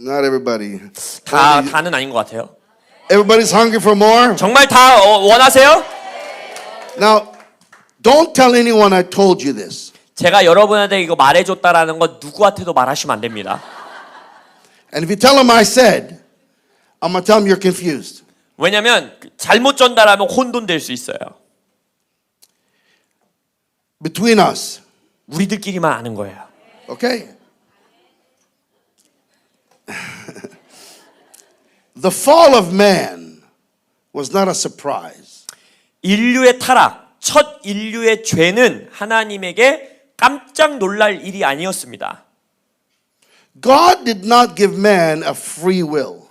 Not everybody. 다 다는 아닌 것 같아요. Everybody's hungry for more. 정말 다 어, 원하세요? Now, don't tell anyone I told you this. 제가 여러분한테 이거 말해줬다라는 건 누구한테도 말하시면 안 됩니다. And if you tell them I said, I'm to tell them you're confused. 왜냐면 잘못 전달하면 혼돈될 수 있어요. Between us. 우리들끼리만 아는 거예요. Okay? The fall of man was not a surprise. 인류의 타락, 첫 인류의 죄는 하나님에게 깜짝 놀랄 일이 아니었습니다. God did not give man a free will.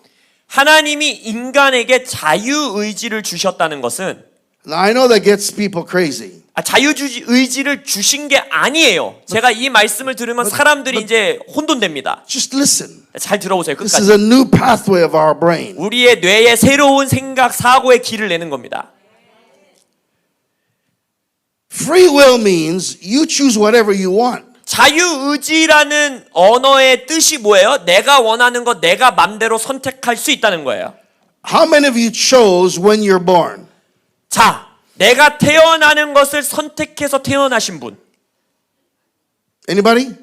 하나님이 인간에게 자유 의지를 주셨다는 것은 Now, I know that gets people crazy. 아, 자유 의지를 주신 게 아니에요. 제가 이 말씀을 들으면 사람들이 이제 혼돈됩니다. Just listen. 잘 들어보세요. This 끝까지. is a new pathway of our brain. 우리의 뇌에 새로운 생각, 사고의 길을 내는 겁니다. Free will means you choose whatever you want. 자유의지라는 언어의 뜻이 뭐예요? 내가 원하는 거 내가 맘대로 선택할 수 있다는 거예요. How many of you chose when you're born? 자, 내가 태어나는 것을 선택해서 태어나신 분. Anybody?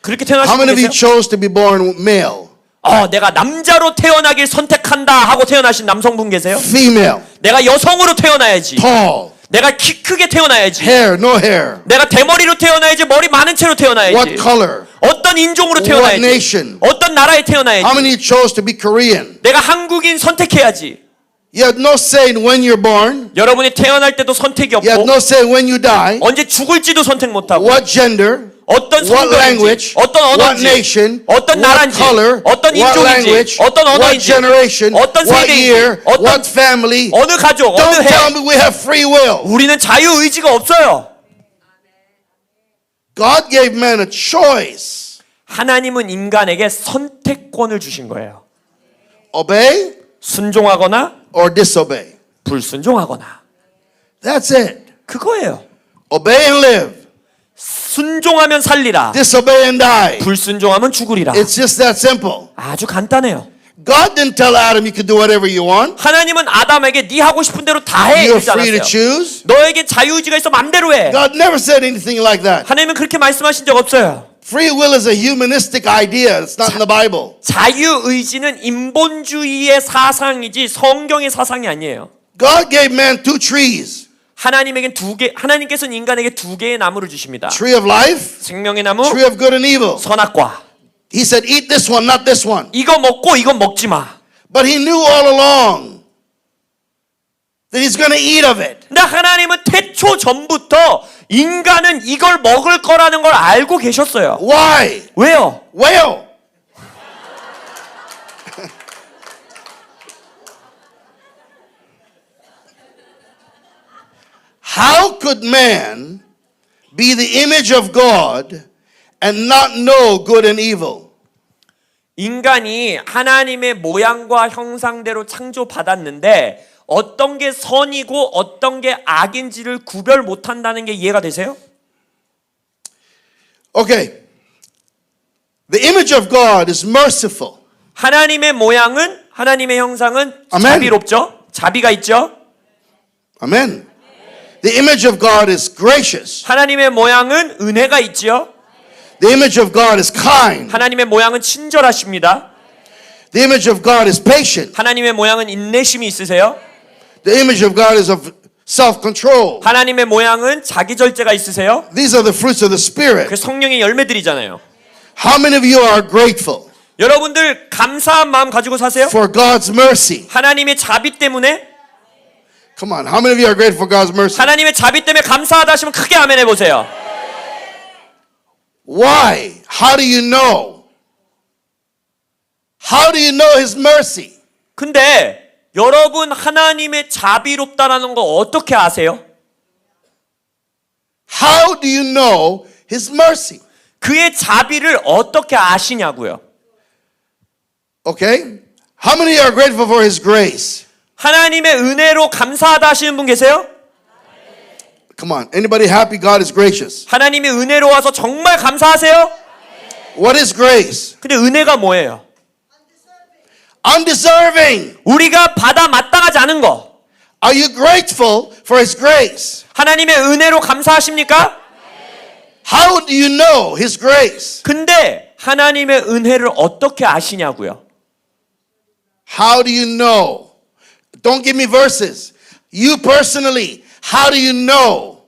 그렇게 How 태어나신 분 many of you 계세요? chose to be born male? 어, 내가 남자로 태어나길 선택한다 하고 태어나신 남성분 계세요? Female? 내가 여성으로 태어나야지. Tall? 내가 키 크게 태어나야지. Hair? No hair? 내가 대머리로 태어나야지. 머리 많은 채로 태어나야지. What color? 어떤 인종으로 What 태어나야지. nation? 어떤 나라에 태어나야지. How many chose to be Korean? 내가 한국인 선택해야지. You had no say in when you're born. 여러분이 태어날 때도 선택이 You had 없고 no say when you die. 언제 죽을지도 선택 못하고 What gender? 어떤 성별인지 language? 어떤 언어인지 nation? 어떤 나라인지 color? 어떤 인종인지 language? 어떤 언어인지 generation? 어떤 세대인지 year? 어떤 What family? 어느 가족 어느 Don't tell 해 me we have free will. 우리는 자유 의지가 없어요. God gave man a choice. 하나님은 인간에게 선택권을 주신 거예요. Obey 순종하거나 or disobey. 불순종하거나 That's it. 그거예요. Obey and live. 순종하면 살리라. Disobey and die. 불순종하면 죽으리라. It's just that simple. 아주 간단해요. God didn't tell Adam you could do whatever you want. 하나님은 아담에게 네 하고 싶은 대로 다 해. You're free to choose. 너에게 자유의지가 있어 맘대로 해. God never said anything like that. 하나님은 그렇게 말씀하신 적 없어요. Free will is a humanistic idea. It's not in the Bible. 자유의지는 인본주의의 사상이지 성경의 사상이 아니에요. God gave man two trees. 하나님에겐 두 개, 하나님께서는 인간에게 두 개의 나무를 주십니다. Tree of life, 생명의 나무, tree of good and evil. 선악과. He said, eat this one, not this one. 이거 먹고 이거 먹지 마. But he knew all along that he's going to eat of it. 근데 하나님은 태초 전부터 인간은 이걸 먹을 거라는 걸 알고 계셨어요. Why? 왜요? Well, how could man be the image of God and not know good and evil? 인간이 하나님의 모양과 형상대로 창조받았는데 어떤 게 선이고 어떤 게 악인지를 구별 못 한다는 게 이해가 되세요? Okay. The image of God is merciful. 하나님의 모양은 하나님의 형상은 아멘. 자비롭죠? 자비가 있죠? Amen. The image of God is gracious. 하나님의 모양은 은혜가 있지요? The image of God is kind. 하나님의 모양은 친절하십니다. The image of God is patient. 하나님의 모양은 인내심이 있으세요? The image of God is of self control. 하나님의 모양은 자기 절제가 있으세요? These are the fruits of the Spirit. 그 성령의 열매들이잖아요. How many of you are grateful 여러분들 감사한 마음 가지고 사세요? for God's mercy? 하나님의 자비 때문에 Come on. How many of you are grateful for God's mercy? 하나님의 자비 때문에 감사하다 하시면 크게 아멘 해 보세요. Why? How do you know? How do you know His mercy? 근데 여러분 하나님의 자비롭다라는 거 어떻게 아세요? How do you know His mercy? 그의 자비를 어떻게 아시냐고요. Okay? How many are grateful for His grace? 하나님의 은혜로 감사하다 하시는 분 계세요? Come on. Anybody happy God is gracious? 하나님이 은혜로워서 정말 감사하세요? What is grace? 근데 은혜가 뭐예요? undeserving. 우리가 받아 마땅하지 않은 거. Are you grateful for His grace? 하나님의 은혜로 감사하십니까? How do you know His grace? 근데 하나님의 은혜를 어떻게 아시냐고요? How do you know? Don't give me verses. You personally, how do you know?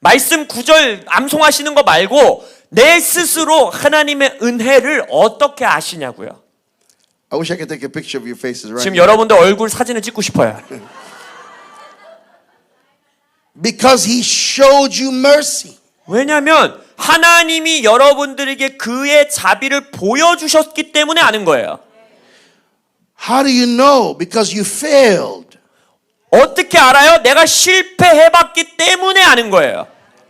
말씀 구절 암송하시는 거 말고 내 스스로 하나님의 은혜를 어떻게 아시냐고요? I wish I could take a picture of your faces right 지금 now. 여러분들 얼굴 사진을 찍고 싶어요. Because He showed you mercy. 왜냐하면 하나님이 여러분들에게 그의 자비를 보여주셨기 때문에 아는 거예요. How do you know? Because you failed. 어떻게 알아요? 내가 실패해봤기 때문에 아는 거예요.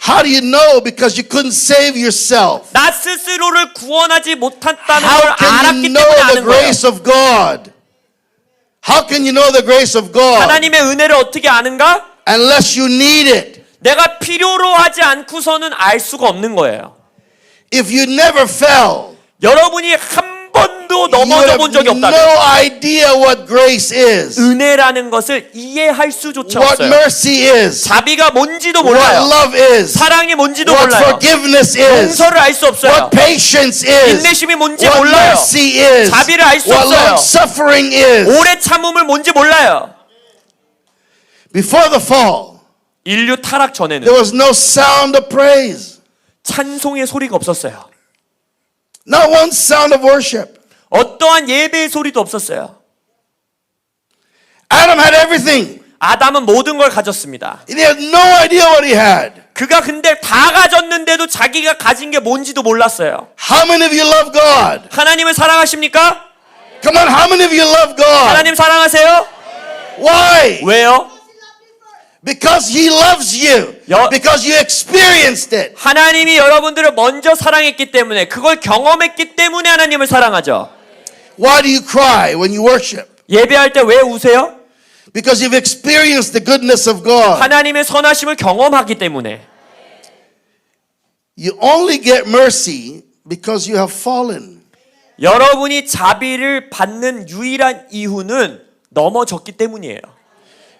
How do you know? Because you couldn't save yourself. 나 스스로를 구원하지 못했다는 걸 How can you 알았기 know 때문에 the 아는 거예요. grace of God? How can you know the grace of God 하나님의 은혜를 어떻게 아는가? unless you need it? 내가 필요로 하지 않고서는 알 수가 없는 거예요. If you never fell, 여러분이 한 번도 넘어져 본 적이 have 없다면 no idea what grace is, 은혜라는 것을 이해할 수조차 what 없어요. mercy is, 자비가 뭔지도 what 몰라요. love is, 사랑이 뭔지도 what 몰라요. forgiveness is, 용서를 알 수 없어요. what patience is, 인내심이 뭔지 what 몰라요. mercy is, 자비를 알수 what 없어요. long suffering is. 오래 참음을 뭔지 몰라요. Before the fall, 인류 타락 전에는 there was no sound of praise, 찬송의 소리가 없었어요. not one sound of worship. 어떠한 예배의 소리도 없었어요. Adam had everything. 아담은 모든 걸 가졌습니다. He had no idea what he had. 그가 근데 다 가졌는데도 자기가 가진 게 뭔지도 몰랐어요. How many of you love God? 하나님을 사랑하십니까? Come on, how many of you love God? 하나님 사랑하세요? Why? 왜요? Because He loves you. 여- Because you experienced it. 하나님이 여러분들을 먼저 사랑했기 때문에 그걸 경험했기 때문에 하나님을 사랑하죠. Why do you cry when you worship? 예배할 때 왜 우세요? Because you've experienced the goodness of God. 하나님의 선하심을 경험하기 때문에. You only get mercy because you have fallen. 여러분이 자비를 받는 유일한 이유는 넘어졌기 때문이에요.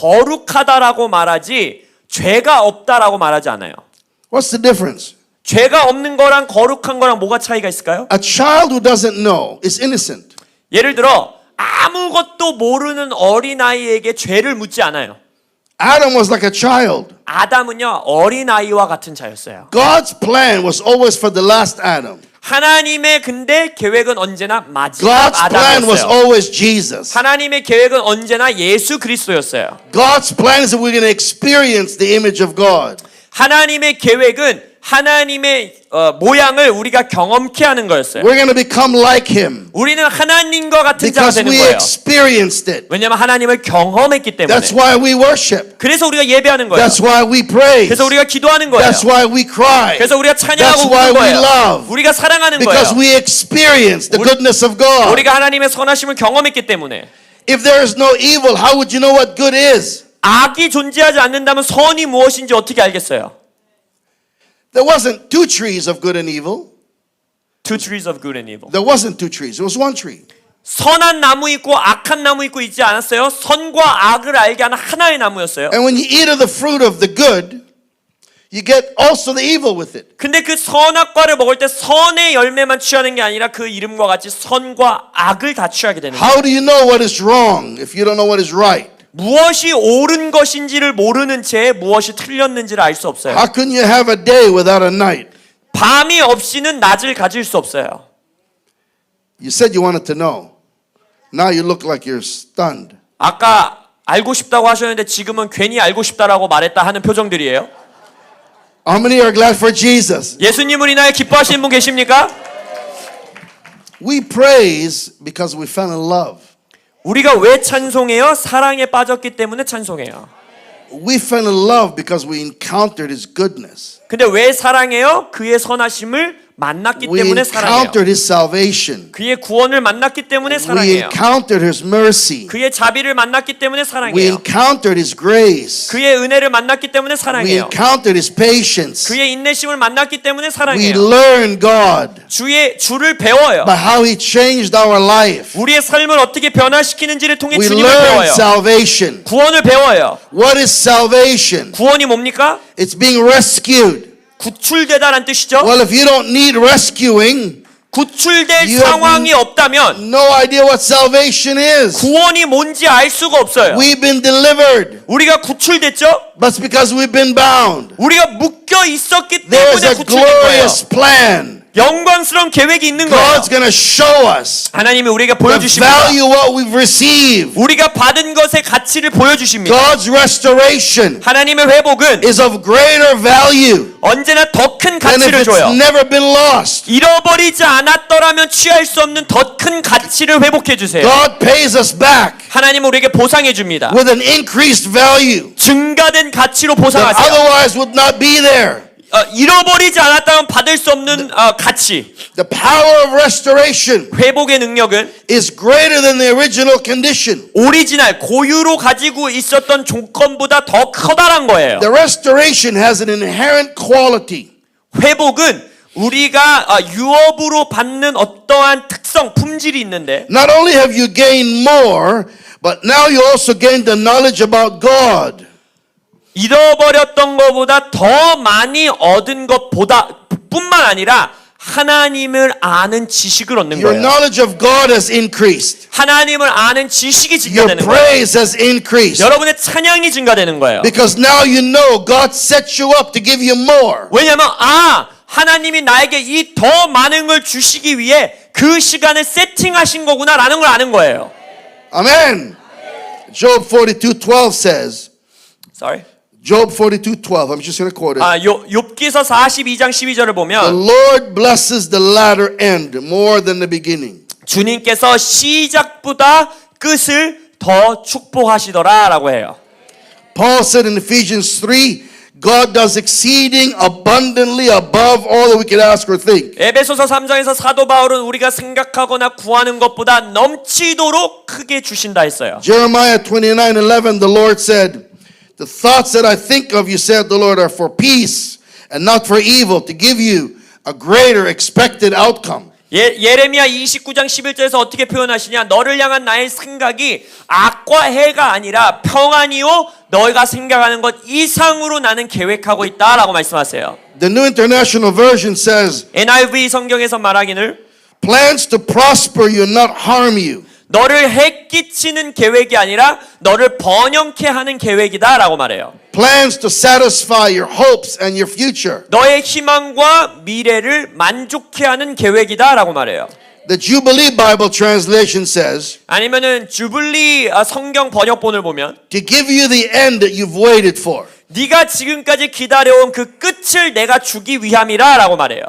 거룩하다라고 말하지 죄가 없다라고 말하지 않아요. What's the difference? 죄가 없는 거랑 거룩한 거랑 뭐가 차이가 있을까요? A child who doesn't know is innocent. 예를 들어 아무것도 모르는 어린아이에게 죄를 묻지 않아요. Adam was like a child. 아담은요 어린아이와 같은 자였어요. God's plan was always for the last Adam. 하나님의 근데 계획은 언제나 마지막 God's plan was 아담이었어요. always Jesus. 하나님의 계획은 언제나 예수 그리스도였어요. God's plan is that we're going to experience the image of God. 하나님의 계획은 하나님의 어, 모양을 우리가 경험케 하는 거였어요. We're going to become like Him 우리는 하나님과 같은 자가 because 되는 we 거예요. experienced it. 왜냐하면 하나님을 경험했기 때문에. That's why we worship. 그래서 우리가 예배하는 거예요. That's why we praise. 그래서 우리가 기도하는 거예요. That's why we cry. 그래서 우리가 찬양하고 That's why 우는 we 거예요. love. 우리가 사랑하는 거예요. Because we experience the 우리- goodness of God. 우리가 하나님의 선하심을 경험했기 때문에. If there is no evil, how would you know what good is? 악이 존재하지 않는다면 선이 무엇인지 어떻게 알겠어요? There wasn't two trees of good and evil. Two trees of good and evil. There wasn't two trees. It was one tree. 선한 나무 있고 악한 나무 있고 있지 않았어요? 선과 악을 알게 하는 하나의 나무였어요. And when you eat of the fruit of the good, you get also the evil with it. 근데 그 선악과를 먹을 때 선의 열매만 취하는 게 아니라 그 이름과 같이 선과 악을 다 취하게 되는 거예요. How do you know what is wrong if you don't know what is right? 무엇이 옳은 것인지를 모르는 채 무엇이 틀렸는지를 알 수 없어요. How can you have a day without a night? 밤이 없이는 낮을 가질 수 없어요. You said you wanted to know. Now you look like you're stunned. 아까 알고 싶다고 하셨는데 지금은 괜히 알고 싶다라고 말했다 하는 표정들이에요. How many are glad for Jesus? 예수님을 인하여 기뻐하시는 분 계십니까? We praise because we fell in love. 우리가 왜 찬송해요? 사랑에 빠졌기 때문에 찬송해요. We fell in love because we encountered His goodness. 근데 왜 사랑해요? 그의 선하심을 만났기 We 때문에 사랑해요. encountered His salvation. 그의 구원을 만났기 때문에 We 사랑해요. encountered His mercy. 그의 자비를 만났기 때문에 We 사랑해요. encountered His grace. 그의 은혜를 만났기 때문에 We 사랑해요. encountered His patience. 그의 인내심을 만났기 때문에 We 사랑해요. learned God 주의 주를 배워요. by how He changed our life. 우리의 삶을 어떻게 변화시키는지를 통해 We 주님을 배워요. salvation. 구원을 배워요. What is salvation? 구원이 뭡니까? It's being rescued. 구출되다란 뜻이죠. Well, if you don't need rescuing, 구출될 You 상황이 없다면 no idea what salvation is. 구원이 뭔지 알 수가 없어요. We've been delivered, 우리가 구출됐죠? but because we've been bound. 우리가 묶여 있었기 There's 때문에 a 구출된 거예요. glorious plan. 영광스러운 계획이 있는 거예요. God's going to show us 하나님이 우리에게 the 보여주십니다. value what we've received. 우리가 받은 것의 가치를 보여주십니다. God's restoration 하나님의 회복은 is of greater value 언제나 더 큰 than if 가치를 it's 줘요. never been lost. 잃어버리지 않았더라면 취할 수 없는 더 큰 가치를 회복해 주세요. God pays us back 하나님은 우리에게 보상해 줍니다. with an increased value 증가된 가치로 that 보상하세요. otherwise would not be there. 어, 잃어버리지 않았다면 받을 수 없는 어, 가치, The power of restoration 회복의 능력은 is greater than the original condition. 오리지널 고유로 가지고 있었던 조건보다 더 커다란 거예요. The restoration has an inherent quality. 회복은 우리가 어, 유업으로 받는 어떠한 특성, 품질이 있는데 Not only have you gained more, but now you also gain the knowledge about God. 잃어버렸던 것보다 더 많이 얻은 것보다 뿐만 아니라 하나님을 아는 지식을 얻는 Your 거예요. knowledge of God has increased. 하나님을 아는 지식이 Your 증가되는 거예요. praise has increased. 여러분의 찬양이 증가되는 거예요. Because now you know God set you up to give you more. 왜냐하면 아 하나님이 나에게 이 더 많은 걸 주시기 위해 그 시간을 세팅하신 거구나라는 걸 아는 거예요. Amen. Job 42:12 says, Sorry. Job 42:12. I'm just going to quote it. 아, 요 욥기서 42장 12절을 The 보면 Lord blesses the latter end more than the beginning. 주님께서 시작보다 끝을 더 축복하시더라라고 해요. Paul said in Ephesians 3, God does exceeding abundantly above all that we could ask or think. 에베소서 3장에서 사도 바울은 우리가 생각하거나 구하는 것보다 넘치도록 크게 주신다 했어요. Jeremiah 29:11 the Lord said, "The thoughts that I think of you said the Lord are for peace and not for evil to give you a greater expected outcome." 예, 예레미야 29장 11절에서 어떻게 표현하시냐? 너를 향한 나의 생각이 악과 해가 아니라 평안이요 너희가 생각하는 것 이상으로 나는 계획하고 있다라고 말씀하세요. The New International Version says, NIV 성경에서 말하기를 "Plans to prosper you not harm you." 너를 해 끼치는 계획이 아니라 너를 번영케 하는 계획이다라고 말해요. Plans to satisfy your hopes and your future. 너의 희망과 미래를 만족케 하는 계획이다라고 말해요. The Jubilee Bible translation says, 아니면은 주블리 아, 성경 번역본을 보면 "To give you the end that you've waited for." 네가 지금까지 기다려온 그 끝을 내가 주기 위함이라라고 말해요.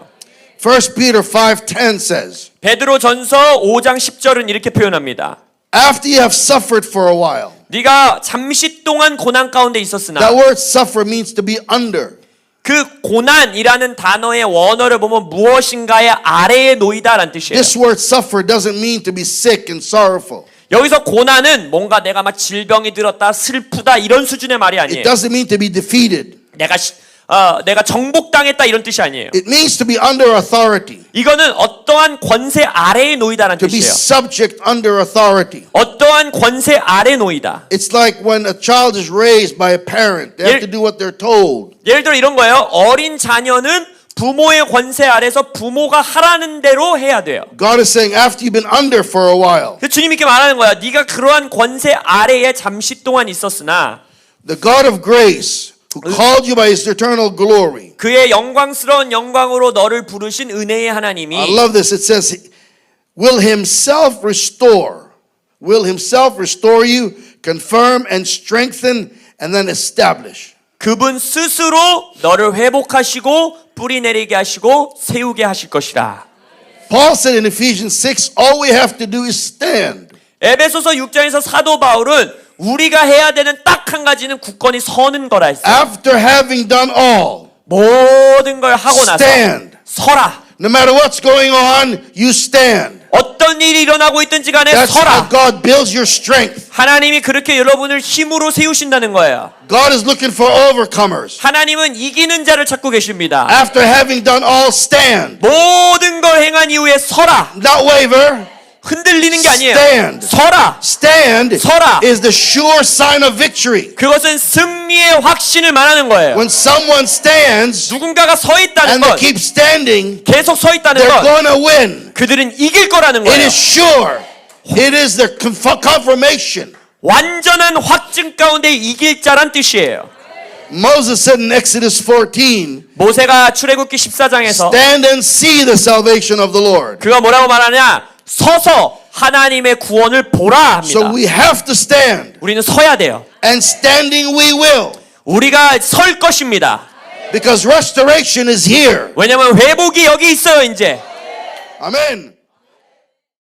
1 Peter 5:10 says, 베드로 전서 5장 10절은 이렇게 표현합니다. "After you have suffered for a while." 네가 잠시 동안 고난 가운데 있었으나 That word suffer means to be under. 그 고난이라는 단어의 원어를 보면 무엇인가의 아래에 놓이다라는 뜻이에요. This word suffer doesn't mean to be sick and sorrowful. 여기서 고난은 뭔가 내가 막 질병이 들었다 슬프다 이런 수준의 말이 It 아니에요. doesn't mean to be defeated. 내가 시- 어, 내가 정복당했다 이런 뜻이 아니에요. It means to be under authority, 이거는 어떠한 권세 아래에 놓이다라는 to be 뜻이에요. subject under authority. 어떠한 권세 아래 놓이다. It's like when a child is raised by a parent, they have 예- to do what they're told. 예를 들어 이런 거예요. 어린 자녀는 부모의 권세 아래서 부모가 하라는 대로 해야 돼요. God is saying, after you've been under for a while, 주님이 이렇게 말하는 거야. 네가 그러한 권세 아래에 잠시 동안 있었으나 the God of grace, who called you by his eternal glory. 그의 영광스러운 영광으로 너를 부르신 은혜의 하나님이 I love this. It says, will himself restore, will himself restore you, confirm and strengthen, and then establish. 그분 스스로 너를 회복하시고 뿌리 내리게 하시고 세우게 하실 것이라. Paul said in Ephesians 6, all we have to do is stand. 에베소서 6장에서 사도 바울은 우리가 해야 되는 딱 한 가지는 굳건히 서는 거라 했어요. After having done all, 모든 걸 하고 나서 stand. 서라. No matter what's going on, you stand. 어떤 일이 일어나고 있든지 간에 That's how 서라. God builds your strength. 하나님이 그렇게 여러분을 힘으로 세우신다는 거예요. God is looking for overcomers. 하나님은 이기는 자를 찾고 계십니다. After having done all, stand. 모든 걸 행한 이후에 서라. Not waver. 흔들리는 게 아니에요. Stand. 서라. Stand 서라. is the sure sign of victory. 그것은 승리의 확신을 말하는 거예요. When someone stands 누군가가 서 있다는 and they 것, keep standing, 계속 서 있다는 they're 것, going to win. 그들은 이길 거라는 It 거예요. is sure. It is the conf- confirmation. 완전한 확증 가운데 이길 자란 뜻이에요. Moses said in Exodus 14, 모세가 출애굽기 14장에서 Stand and see the salvation of the Lord. 그가 뭐라고 말하냐? 서서 하나님의 구원을 보라 So 합니다. we have to stand. 우리는 서야 돼요. And standing we will. 우리가 설 것입니다. Because restoration is here. 왜냐면 회복이 여기 있어요, 이제. Amen.